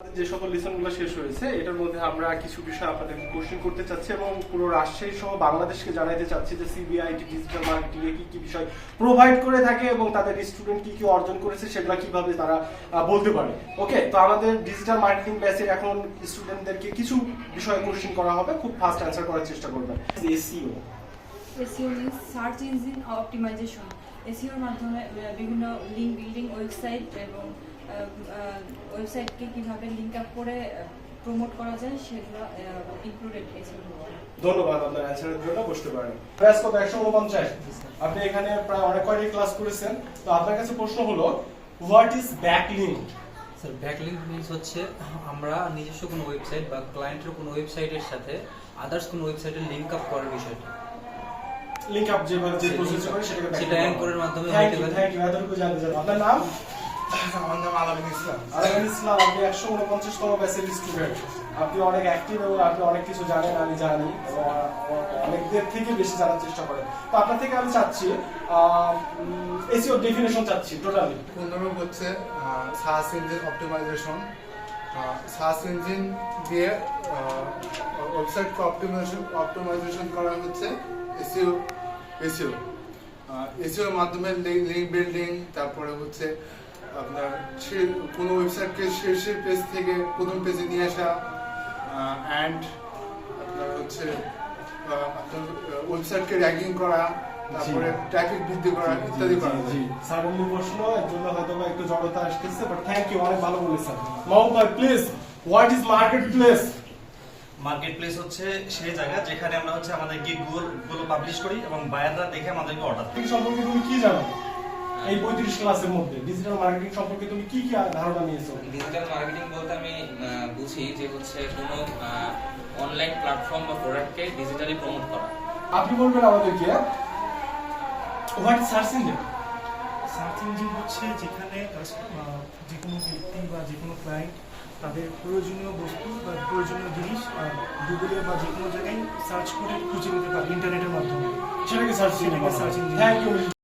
যে সকল লিসনগুলো শেষ হয়েছে এটার মধ্যে আমরা কিছু বিষয় আপনাদের কোশ্চেন করতে চাচ্ছি এবং পুরো রাজশাহী সহ বাংলাদেশকে জানাইতে চাচ্ছি যে সিবিআইটি ডিজিটাল মার্কেটিং এ কি কি বিষয় প্রোভাইড করে থাকে এবং তাদের স্টুডেন্ট কি কি অর্জন করেছে সেগুলো কীভাবে তারা বলতে পারে। ওকে তো আমাদের ডিজিটাল মার্কেটিং ব্যাচের এখন স্টুডেন্টদেরকে কিছু বিষয়ে কোশ্চেন করা হবে খুব ফাস্ট অ্যান্সার করার চেষ্টা করবেন। SEO SEO means search engine optimisation এসইওর মাধ্যমে আহ, বিভিন্ন লিঙ্ক বিল্ডিং ওয়েবসাইট এবং ওয়েবসাইটকে কীভাবে লিঙ্ক আপ করে প্রমোট করা যায় সেগুলো ইনক্লুডেড এসইও ধন্যবাদ আপনার অ্যান্সারের জন্য বসতে পারেন। ব্যাস কত একশো উনপঞ্চাশ? আপনি এখানে প্রায় অনেক কয়টি ক্লাস করেছেন? তো আপনার কাছে প্রশ্ন হলো what is backlink sir backlink means হচ্ছে আমরা নিজস্ব কোনো ওয়েবসাইট বা ক্লায়েন্টের কোনো ওয়েবসাইটের সাথে আদার্স কোনো ওয়েবসাইটের লিংক আপ করার বিষয়টা। লিংক আপ যেভাবে যে প্রসেস করে সেটাকে সেটা অ্যাঙ্করের মাধ্যমে ইউ পারে। থ্যাংক ইউ এতটুকু জানতে চান আপনার নাম? আমার নাম আলামিন ইসলাম। আলামিন ইসলাম আপনি একশো উনপঞ্চাশতম ব্যাচের স্টুডেন্ট আপনি অনেক অ্যাক্টিভ এবং আপনি অনেক কিছু জানেন আমি জানি এবং অনেকদের থেকে বেশি জানার চেষ্টা করেন। তো আপনার থেকে আমি চাচ্ছি এসিও ডেফিনেশন চাচ্ছি টোটালি পূর্ণরূপ হচ্ছে search engine optimisation search engine দিয়ে ওয়েবসাইটকে অপটিমাইজেশন অপটিমাইজেশন করা হচ্ছে এসইও এসইও এসইওর মাধ্যমে লিঙ্ক বিল্ডিং তারপরে হচ্ছে আপনার কোনো ওয়েবসাইটকে শীর্ষের পেজ থেকে প্রথম পেজে নিয়ে আসা অ্যান্ড আপনার হচ্ছে আপনার ওয়েবসাইটকে র্যাঙ্কিং করা তারপরে ট্রাফিক বৃদ্ধি করা ইত্যাদি করা। জি। প্রশ্ন এর জন্য হয়তো বা একটু জড়তা আসতেছে বাট থ্যাংক ইউ অনেক ভালো বলেছেন মাহমুদ ভাই please what is market place market place হচ্ছে সেই জায়গা যেখানে আমরা হচ্ছে আমাদের গিগগুলো পাবলিশ করি এবং বায়াররা দেখে আমাদেরকে অর্ডার দেয়। সম্পর্কে তুমি কি জানো? এই পঁয়ত্রিশ ক্লাসের মধ্যে ডিজিটাল মার্কেটিং সম্পর্কে তুমি কি কি ধারণা নিয়েছো? ডিজিটাল মার্কেটিং বলতে আমি বুঝি যে হচ্ছে কোনো অনলাইন প্ল্যাটফর্ম বা প্রোডাক্টকে ডিজিটালি প্রমোট করা। আপনি বলবেন আমাদেরকে what search engine search engine হচ্ছে যেখানে যে কোনো ব্যক্তি বা যে কোনো ক্লায়েন্ট তাদের প্রয়োজনীয় বস্তু বা প্রয়োজনীয় জিনিস গুগলে বা যে কোনো জায়গায় সার্চ করে খুঁজে নিতে পারে ইন্টারনেটের মাধ্যমে। সেটাকে সার্চ ইঞ্জিন সার্চ ইউ